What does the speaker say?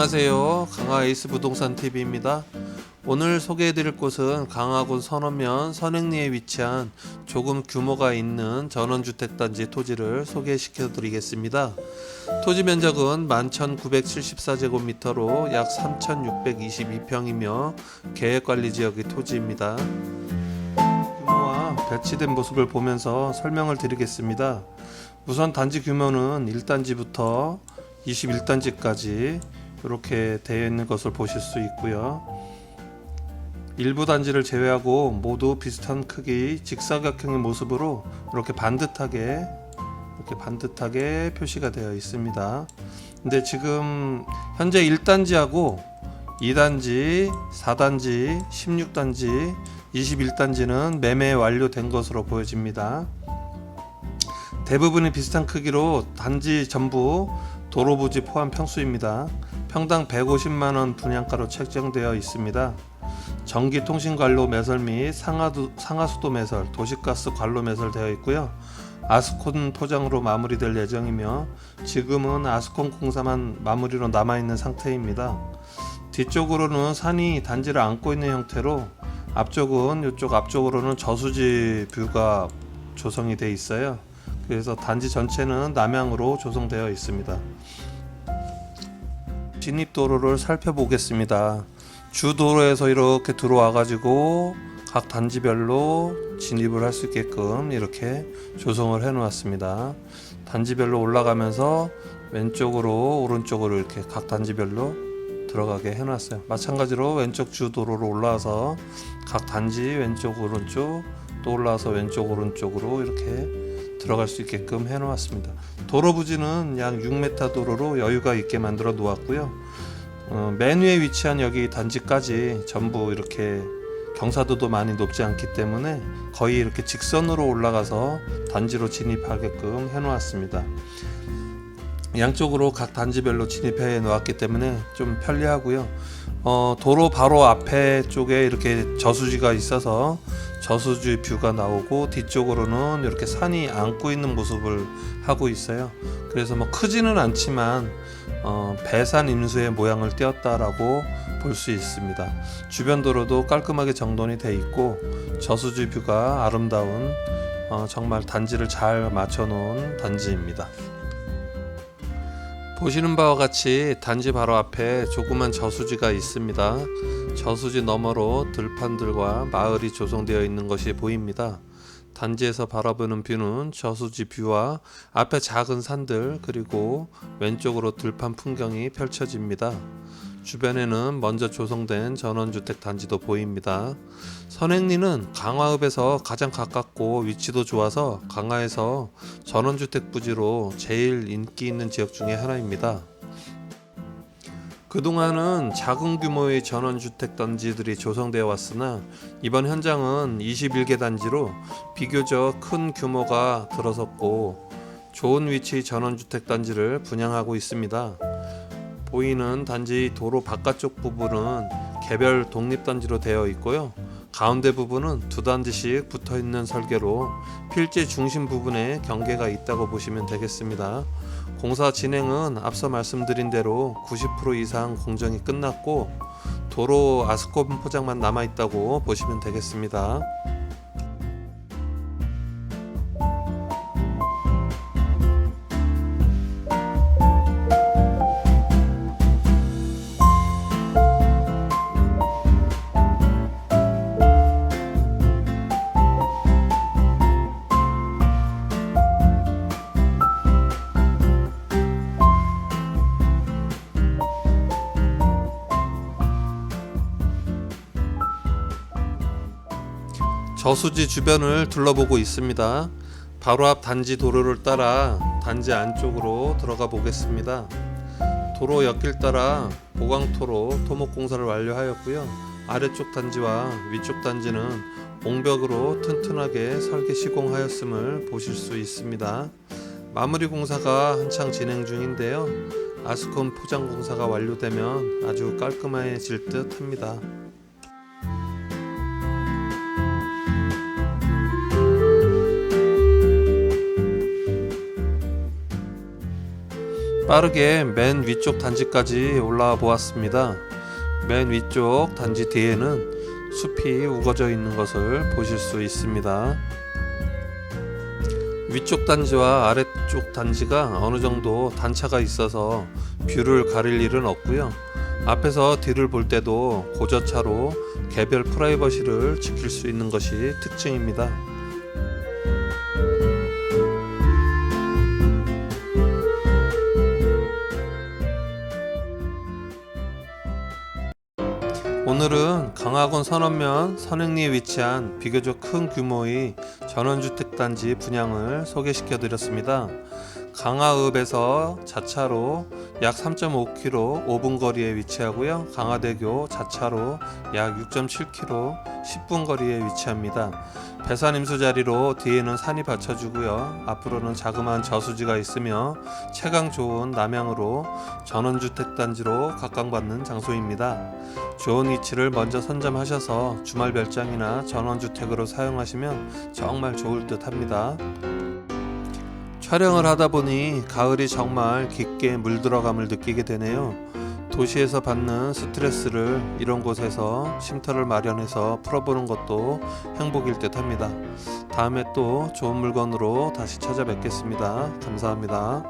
안녕하세요. 강화 에이스 부동산 TV입니다. 오늘 소개해드릴 곳은 강화군 선원면 선행리에 위치한 조금 규모가 있는 전원주택단지 토지를 소개시켜드리겠습니다. 토지 면적은 11,974제곱미터로 약 3,622평이며 계획관리지역의 토지입니다. 규모와 배치된 모습을 보면서 설명을 드리겠습니다. 우선 단지 규모는 1단지부터 21단지까지 이렇게 되어 있는 것을 보실 수 있고요. 일부 단지를 제외하고 모두 비슷한 크기 직사각형의 모습으로 이렇게 반듯하게 이렇게 반듯하게 표시가 되어 있습니다. 근데 지금 현재 1단지하고 2단지, 4단지, 16단지, 21단지는 매매 완료된 것으로 보여집니다. 대부분이 비슷한 크기로 단지 전부 도로 부지 포함 평수입니다. 평당 150만 원 분양가로 책정되어 있습니다. 전기 통신 관로 매설 및 상하도, 상하수도 매설, 도시가스 관로 매설 되어 있고요. 아스콘 포장으로 마무리될 예정이며 지금은 아스콘 공사만 마무리로 남아 있는 상태입니다. 뒤쪽으로는 산이 단지를 안고 있는 형태로 앞쪽은 이쪽 앞쪽으로는 저수지 뷰가 조성이 되어 있어요. 그래서 단지 전체는 남향으로 조성되어 있습니다. 진입 도로를 살펴보겠습니다. 주 도로에서 이렇게 들어와 가지고 각 단지별로 진입을 할 수 있게끔 이렇게 조성을 해 놓았습니다. 단지별로 올라가면서 왼쪽으로 오른쪽으로 이렇게 각 단지별로 들어가게 해 놨어요. 마찬가지로 왼쪽 주 도로로 올라와서 각 단지 왼쪽 오른쪽 또 올라와서 왼쪽 오른쪽으로 이렇게 들어갈 수 있게끔 해 놓았습니다. 도로 부지는 약 6m 도로로 여유가 있게 만들어 놓았고요. 어, 맨 위에 위치한 여기 단지까지 전부 이렇게 경사도도 많이 높지 않기 때문에 거의 이렇게 직선으로 올라가서 단지로 진입하게끔 해 놓았습니다. 양쪽으로 각 단지별로 진입해 놓았기 때문에 좀 편리하고요. 어, 도로 바로 앞에 쪽에 이렇게 저수지가 있어서 저수지 뷰가 나오고 뒤쪽으로는 이렇게 산이 안고 있는 모습을 하고 있어요. 그래서 뭐 크지는 않지만 어, 배산 임수의 모양을 띄었다라고 볼 수 있습니다. 주변 도로도 깔끔하게 정돈이 돼 있고 저수지 뷰가 아름다운 어, 정말 단지를 잘 맞춰 놓은 단지입니다. 보시는 바와 같이 단지 바로 앞에 조그만 저수지가 있습니다. 저수지 너머로 들판들과 마을이 조성되어 있는 것이 보입니다. 단지에서 바라보는 뷰는 저수지 뷰와 앞에 작은 산들 그리고 왼쪽으로 들판 풍경이 펼쳐집니다. 주변에는 먼저 조성된 전원주택 단지도 보입니다. 선행리는 강화읍에서 가장 가깝고 위치도 좋아서 강화에서 전원주택 부지로 제일 인기 있는 지역 중에 하나입니다. 그동안은 작은 규모의 전원주택 단지들이 조성되어 왔으나 이번 현장은 21개 단지로 비교적 큰 규모가 들어섰고 좋은 위치의 전원주택 단지를 분양하고 있습니다. 보이는 단지 도로 바깥쪽 부분은 개별 독립단지로 되어 있고요. 가운데 부분은 두 단지씩 붙어 있는 설계로 필지 중심 부분에 경계가 있다고 보시면 되겠습니다. 공사 진행은 앞서 말씀드린 대로 90% 이상 공정이 끝났고 도로 아스콘 포장만 남아 있다고 보시면 되겠습니다. 저수지 주변을 둘러보고 있습니다. 바로 앞 단지 도로를 따라 단지 안쪽으로 들어가 보겠습니다. 도로 옆길 따라 보강토로 토목 공사를 완료하였고요. 아래쪽 단지와 위쪽 단지는 옹벽으로 튼튼하게 설계 시공하였음을 보실 수 있습니다. 마무리 공사가 한창 진행 중인데요. 아스콘 포장 공사가 완료되면 아주 깔끔해질 듯 합니다. 빠르게 맨 위쪽 단지까지 올라와 보았습니다. 맨 위쪽 단지 뒤에는 숲이 우거져 있는 것을 보실 수 있습니다. 위쪽 단지와 아래쪽 단지가 어느 정도 단차가 있어서 뷰를 가릴 일은 없고요. 앞에서 뒤를 볼 때도 고저차로 개별 프라이버시를 지킬 수 있는 것이 특징입니다. 강화군 선원면 선행리에 위치한 비교적 큰 규모의 전원주택단지 분양을 소개시켜 드렸습니다. 강화읍에서 자차로 약 3.5km 5분 거리에 위치하고요. 강화대교 자차로 약 6.7km 10분 거리에 위치합니다. 배산 임수 자리로 뒤에는 산이 받쳐주고요. 앞으로는 자그마한 저수지가 있으며 채광 좋은 남향으로 전원주택 단지로 각광받는 장소입니다. 좋은 위치를 먼저 선점하셔서 주말 별장이나 전원주택으로 사용하시면 정말 좋을 듯 합니다. 촬영을 하다 보니 가을이 정말 깊게 물들어감을 느끼게 되네요. 도시에서 받는 스트레스를 이런 곳에서 쉼터를 마련해서 풀어보는 것도 행복일 듯 합니다. 다음에 또 좋은 물건으로 다시 찾아뵙겠습니다. 감사합니다.